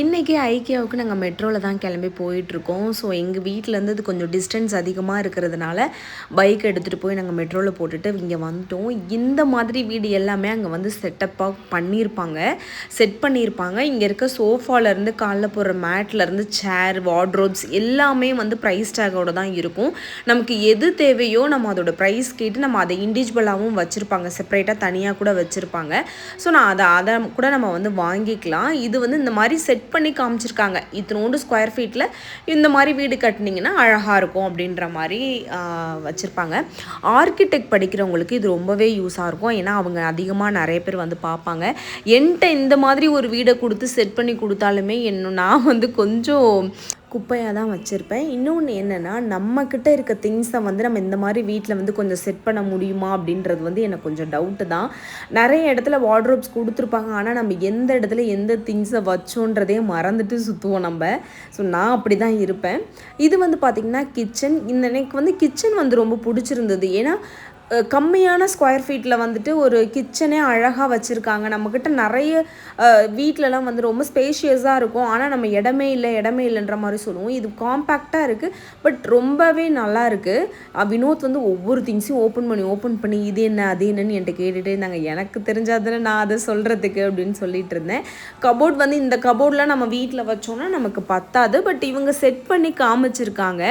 இன்றைக்கி ஐக்கியாவுக்கு நாங்கள் மெட்ரோவில் தான் கிளம்பி போயிட்டுருக்கோம். ஸோ எங்கள் வீட்டிலேருந்து இது கொஞ்சம் டிஸ்டன்ஸ் அதிகமாக இருக்கிறதுனால பைக் எடுத்துகிட்டு போய் நாங்கள் மெட்ரோவில் போட்டுட்டு இங்கே வந்துட்டோம். இந்த மாதிரி வீடு எல்லாமே அங்கே வந்து செட்டப்பாக பண்ணியிருப்பாங்க செட் பண்ணியிருப்பாங்க இங்கே இருக்க சோஃபாலேருந்து காலில் போடுற மேட்லேருந்து சேர் வார்ட்ரோப்ஸ் எல்லாமே வந்து ப்ரைஸ் டேக்கோட தான் இருக்கும். நமக்கு எது தேவையோ நம்ம அதோட ப்ரைஸ் கேட்டு நம்ம அதை இண்டிவிஜுவலாகவும் வச்சுருப்பாங்க. செப்பரேட்டாக தனியாக கூட வச்சுருப்பாங்க. ஸோ நான் அதை அதை கூட நம்ம வந்து வாங்கிக்கலாம். இது வந்து இந்த மாதிரி செட் பண்ணி காமிச்சிருக்காங்க. இத்தனோண்டு ஸ்கொயர் ஃபீட்டில் இந்த மாதிரி வீடு கட்டினீங்கன்னா அழகாக இருக்கும் அப்படின்ற மாதிரி வச்சுருப்பாங்க. ஆர்கிடெக்ட் படிக்கிறவங்களுக்கு இது ரொம்பவே யூஸாக இருக்கும். ஏன்னா அவங்க அதிகமாக நிறைய பேர் வந்து பார்ப்பாங்க. என்கிட்ட இந்த மாதிரி ஒரு வீடை கொடுத்து செட் பண்ணி கொடுத்தாலுமே என்ன நான் வந்து கொஞ்சம் குப்பையாக தான் வச்சுருப்பேன். இன்னொன்று என்னென்னா நம்மக்கிட்ட இருக்க திங்ஸை வந்து நம்ம இந்த மாதிரி வீட்டில் வந்து கொஞ்சம் செட் பண்ண முடியுமா அப்படின்றது வந்து எனக்கு கொஞ்சம் டவுட்டு தான். நிறைய இடத்துல வார்ட்ரோப்ஸ் கொடுத்துருப்பாங்க. ஆனால் நம்ம எந்த இடத்துல எந்த திங்ஸை வச்சோன்றதே மறந்துட்டு சுற்றுவோம் நம்ம. ஸோ நான் அப்படி தான் இருப்பேன். இது வந்து பார்த்திங்கன்னா கிச்சன் இந்த எனக்கு வந்து கிச்சன் வந்து ரொம்ப பிடிச்சிருந்தது. ஏன்னா கம்மியான ஸ்கொயர் ஃபீட்டில் வந்துட்டு ஒரு கிச்சனே அழகாக வச்சுருக்காங்க. நம்மக்கிட்ட நிறைய வீட்டிலலாம் வந்து ரொம்ப ஸ்பேஷியஸாக இருக்கும். ஆனால் நம்ம இடமே இல்லை இடமே இல்லைன்ற மாதிரி சொல்லுவோம். இது காம்பேக்டாக இருக்குது பட் ரொம்பவே நல்லா இருக்குது வினோத் வந்து ஒவ்வொரு திங்ஸையும் ஓப்பன் பண்ணி ஓப்பன் பண்ணி இது என்ன அது என்னன்னு என்கிட்ட கேட்டுகிட்டே இருந்தாங்க. எனக்கு தெரிஞ்சாதானே நான் அதை சொல்கிறதுக்கு அப்படின்னு சொல்லிட்டு இருந்தேன். கபோர்ட் வந்து இந்த கபோர்ட்லாம் நம்ம வீட்டில் வச்சோம்னா நமக்கு பத்தாது பட் இவங்க செட் பண்ணி காமிச்சிருக்காங்க.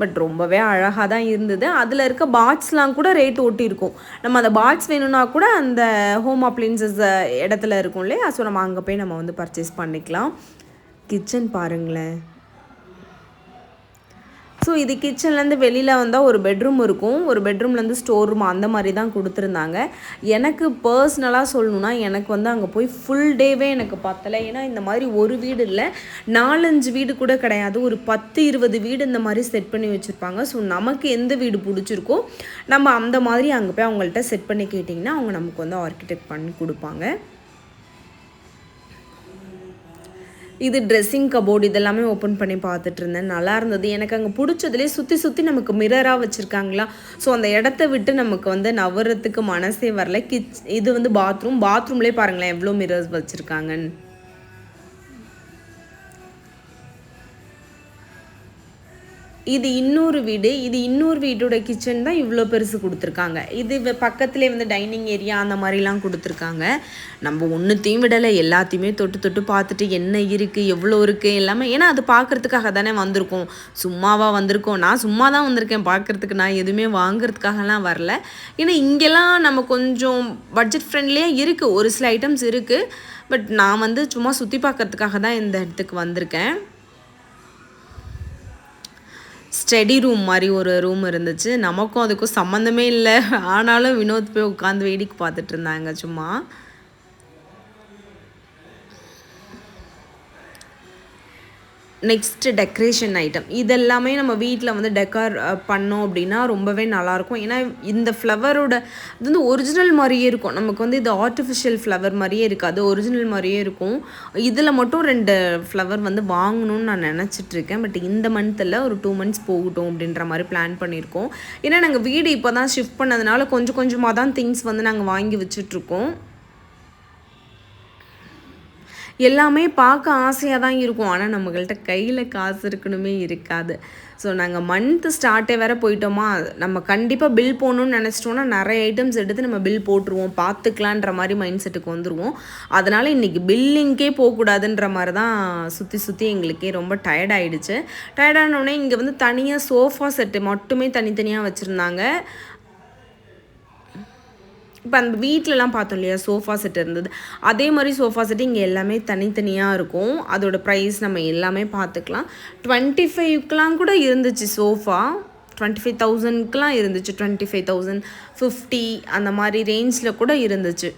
பட் ரொம்பவே அழகாக தான் இருந்தது. அதில் இருக்க பாட்ஸ்லாம் கூட ரேட் ஒட்டியிருக்கும் நம்ம அந்த பாட்ஸ் வேணும்னா கூட அந்த ஹோம் அப்ளைன்சஸ் இடத்துல இருக்கும் இல்லையா? ஸோ நம்ம அங்கே போய் நம்ம வந்து பர்ச்சேஸ் பண்ணிக்கலாம். கிச்சன் பாருங்களேன். ஸோ இது கிச்சன்லேருந்து வெளியில் வந்தால் ஒரு பெட்ரூம் இருக்கும். ஒரு பெட்ரூம்லேருந்து ஸ்டோர் ரூம் அந்த மாதிரி தான் கொடுத்துருந்தாங்க. எனக்கு பர்சனலாக சொல்லணுன்னா எனக்கு வந்து அங்கே போய் ஃபுல் டேவே எனக்கு பத்தலை. ஏன்னா இந்த மாதிரி ஒரு வீடு இல்லை. நாலஞ்சு வீடு கூட கிடையாது. ஒரு பத்து இருபது வீடு இந்த மாதிரி செட் பண்ணி வச்சுருப்பாங்க. ஸோ நமக்கு எந்த வீடு பிடிச்சிருக்கோ நம்ம அந்த மாதிரி அங்கே போய் அவங்கள்ட்ட செட் பண்ணி கேட்டிங்கன்னா அவங்க நமக்கு வந்து ஆர்கிடெக்ட் பண்ணி கொடுப்பாங்க. இது ட்ரெஸ்ஸிங் கபோர்டு இதெல்லாமே ஓப்பன் பண்ணி பார்த்துட்டு இருந்தேன் நல்லா இருந்தது. எனக்கு அங்கே பிடிச்சதுலேயே சுற்றி சுற்றி நமக்கு மிரராக வச்சுருக்காங்களா? ஸோ அந்த இடத்த விட்டு நமக்கு வந்து நவரத்துக்கு மனசே வரல. கிச் இது வந்து பாத்ரூம் பாத்ரூம்லேயே பாருங்களேன் எவ்வளோ மிரர்ஸ் வச்சுருக்காங்கன்னு. இது இன்னொரு வீடு இது இன்னொரு வீட்டோட கிச்சன் தான் இவ்வளோ பெருசு கொடுத்துருக்காங்க. இது பக்கத்துலேயே வந்து டைனிங் ஏரியா அந்த மாதிரிலாம் கொடுத்துருக்காங்க. நம்ம ஒன்றுத்தையும் விடலை எல்லாத்தையுமே தொட்டு தொட்டு பார்த்துட்டு என்ன இருக்குது எவ்வளோ இருக்குது எல்லாமே ஏன்னா அது பார்க்கறதுக்காக தானே வந்திருக்கோம். சும்மாவாக வந்திருக்கோம். நான் சும்மா தான் வந்திருக்கேன். பார்க்குறதுக்கு நான் எதுவுமே வாங்குறதுக்காகலாம் வரல. ஏன்னா இங்கெல்லாம் நம்ம கொஞ்சம் பட்ஜெட் ஃப்ரெண்ட்லியாக இருக்குது ஒரு சில ஐட்டம்ஸ் இருக்குது பட் நான் வந்து சும்மா சுற்றி பார்க்கறதுக்காக தான் இந்த இடத்துக்கு வந்திருக்கேன். ஸ்டடி ரூம் மாதிரி ஒரு ரூம் இருந்துச்சு. நமக்கும் அதுக்கும் சம்மந்தமே இல்லை. ஆனாலும் வினோத் போய் உட்காந்து வேடிக்கை பார்த்துட்டு இருந்தாங்க சும்மா. நெக்ஸ்ட்டு டெக்கரேஷன் ஐட்டம் இதெல்லாமே நம்ம வீட்டில் வந்து டெக்கார் பண்ணோம் அப்படின்னா ரொம்பவே நல்லாயிருக்கும். ஏன்னா இந்த ஃப்ளவரோட இது வந்து ஒரிஜினல் மாதிரியே இருக்கும். நமக்கு வந்து இது ஆர்டிஃபிஷியல் ஃப்ளவர் மாதிரியே இருக்காது. ஒரிஜினல் மாதிரியே இருக்கும். இதில் மட்டும் ரெண்டு ஃப்ளவர் வந்து வாங்கணும்னு நான் நினச்சிட்டு இருக்கேன் பட் இந்த மந்த்தில் ஒரு டூ மந்த்ஸ் போகட்டும் அப்படின்ற மாதிரி பிளான் பண்ணியிருக்கோம். ஏன்னா நாங்கள் வீடு இப்போ தான் ஷிஃப்ட் பண்ணதுனால கொஞ்சம் கொஞ்சமாக தான் திங்ஸ் வந்து நாங்கள் வாங்கி வச்சுட்ருக்கோம். எல்லாமே பார்க்க ஆசையாக தான் இருக்கும். ஆனால் நம்மகள்கிட்ட கையில் காசு இருக்கணுமே இருக்காது. ஸோ நாங்கள் மந்த்து ஸ்டார்ட்டே வேற போயிட்டோமா? நம்ம கண்டிப்பாக பில் போகணும்னு நினச்சிட்டோன்னா நிறைய ஐட்டம்ஸ் எடுத்து நம்ம பில் போட்டுருவோம். பார்த்துக்கலான்ற மாதிரி மைண்ட் செட்டுக்கு வந்துடுவோம் அதனால் இன்றைக்கி பில்லிங்கே போகக்கூடாதுன்ற மாதிரி தான் சுற்றி சுற்றி எங்களுக்கே ரொம்ப டயர்ட் ஆயிடுச்சு. டயர்டானோடனே இங்கே வந்து தனியாக சோஃபா செட்டு மட்டுமே தனித்தனியாக வச்சுருந்தாங்க. இப்போ அந்த வீட்டிலலாம் பார்த்தோம் இல்லையா சோஃபா செட் இருந்தது. அதே மாதிரி சோஃபா செட் இங்கே எல்லாமே தனித்தனியாக இருக்கும். அதோடய ப்ரைஸ் நம்ம எல்லாமே பார்த்துக்கலாம். டுவெண்ட்டி ஃபைவ்க்கெலாம் கூட இருந்துச்சு சோஃபா டுவெண்ட்டி ஃபைவ் தௌசண்ட்க்கெலாம் இருந்துச்சு. டுவெண்ட்டி ஃபைவ் தௌசண்ட் ஃபிஃப்டி அந்த மாதிரி ரேஞ்சில் கூட இருந்துச்சு.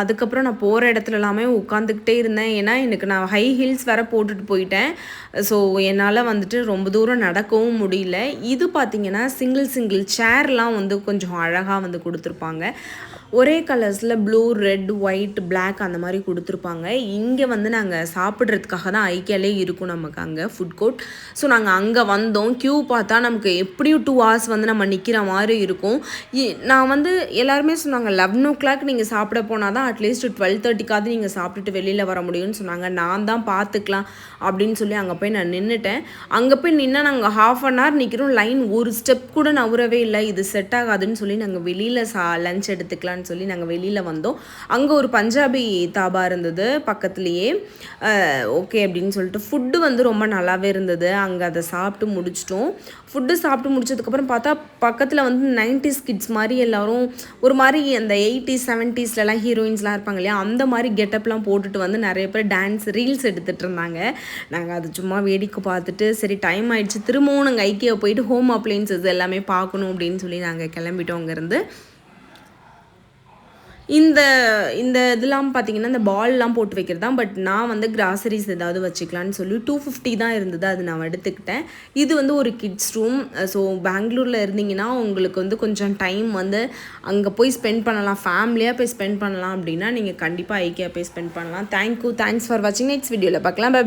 அதுக்கப்புறம் நான் போகிற இடத்துல எல்லாமே உட்காந்துக்கிட்டே இருந்தேன். ஏன்னா எனக்கு நான் ஹை ஹீல்ஸ் வேற போட்டுட்டு போயிட்டேன். ஸோ என்னால் வந்துட்டு ரொம்ப தூரம் நடக்கவும் முடியல. இது பார்த்தீங்கன்னா சிங்கிள் சிங்கிள் சேர்லாம் வந்து கொஞ்சம் அழகாக வந்து கொடுத்துருப்பாங்க. ஒரே கலர்ஸில் ப்ளூ ரெட் ஒயிட் பிளாக் அந்த மாதிரி கொடுத்துருப்பாங்க. இங்கே வந்து நாங்கள் சாப்பிட்றதுக்காக தான் ஐக்கியாலே இருக்கும் நமக்கு அங்கே ஃபுட் கோர்ட் ஸோ நாங்கள் அங்கே வந்தோம். க்யூ பார்த்தா நமக்கு எப்படியும் டூ ஹவர்ஸ் வந்து நம்ம நிற்கிற மாதிரி இருக்கும். இ- நான் வந்து எல்லாருமே சொன்னாங்க லெவன் ஓ கிளாக் நீங்கள் சாப்பிட போனால் தான் அட்லீஸ்ட் டுவெல் தேர்ட்டிக்காவது நீங்கள் சாப்பிட்டுட்டு வெளியில் வர முடியும்னு சொன்னாங்க. நான் தான் பார்த்துக்கலாம் அப்படின்னு சொல்லி அங்கே போய் நான் நின்றுட்டேன் அங்கே போய் நின்னா நாங்கள் ஹாஃப் அன் ஹவர் நிற்கிறோம் லைன் ஒரு ஸ்டெப் கூட நவுறவே இல்லை. இது செட் ஆகாதுன்னு சொல்லி நாங்கள் வெளியில் சா லஞ்ச் எடுத்துக்கலாம்னு சொல்லி நாங்கள் வெளியில் வந்தோம். அங்கே ஒரு பஞ்சாபி தாபா இருந்தது பக்கத்துலேயே. ஓகே அப்படின்னு சொல்லிட்டு ஃபுட்டு வந்து ரொம்ப நல்லாவே இருந்தது. அங்கே அதை சாப்பிட்டு முடிச்சிட்டோம். ஃபுட்டு சாப்பிட்டு முடிச்சதுக்கப்புறம் பார்த்தா பக்கத்தில் வந்து நைன்டிஸ் கிட்ஸ் மாதிரி எல்லோரும் ஒரு மாதிரி அந்த எயிட்டிஸ் செவன்ட்டீஸ்லலாம் ஹீரோயின்ஸ்லாம் இருப்பாங்க இல்லையா அந்த மாதிரி கெட்டப்லாம் போட்டுட்டு வந்து நிறைய பேர் டான்ஸ் ரீல்ஸ் எடுத்துகிட்டு இருந்தாங்க. நாங்கள் அது சும்மா வேடிக்கை பார்த்துட்டு சரி டைம் ஆயிடுச்சு. திரும்பவும் நாங்கள் ஐக்கியா போயிட்டு ஹோம் அப்ளைன்சஸ் எல்லாமே பார்க்கணும் அப்படின்னு சொல்லி நாங்கள் கிளம்பிட்டோம் அங்கேருந்து. இந்த இந்த இதெல்லாம் பார்த்தீங்கன்னா இந்த பால்லாம் போட்டு வைக்கிறது தான் பட் நான் வந்து கிராசரிஸ் ஏதாவது வச்சுக்கலான்னு சொல்லி டூ ஃபிஃப்டி தான் இருந்தது அது நான் எடுத்துக்கிட்டேன். இது வந்து ஒரு கிட்ஸ் ரூம் ஸோ பெங்களூரில் இருந்தீங்கன்னா உங்களுக்கு வந்து கொஞ்சம் டைம் வந்து அங்கே போய் ஸ்பெண்ட் பண்ணலாம் ஃபேமிலியாக போய் ஸ்பெண்ட் பண்ணலாம் அப்படின்னா நீங்கள் கண்டிப்பாக ஐக்கியா போய் ஸ்பெண்ட் பண்ணலாம். தேங்க்யூ தேங்க்ஸ் ஃபார் வாட்சிங் நெக்ஸ்ட் வீடியோவில் பார்க்கலாம். பை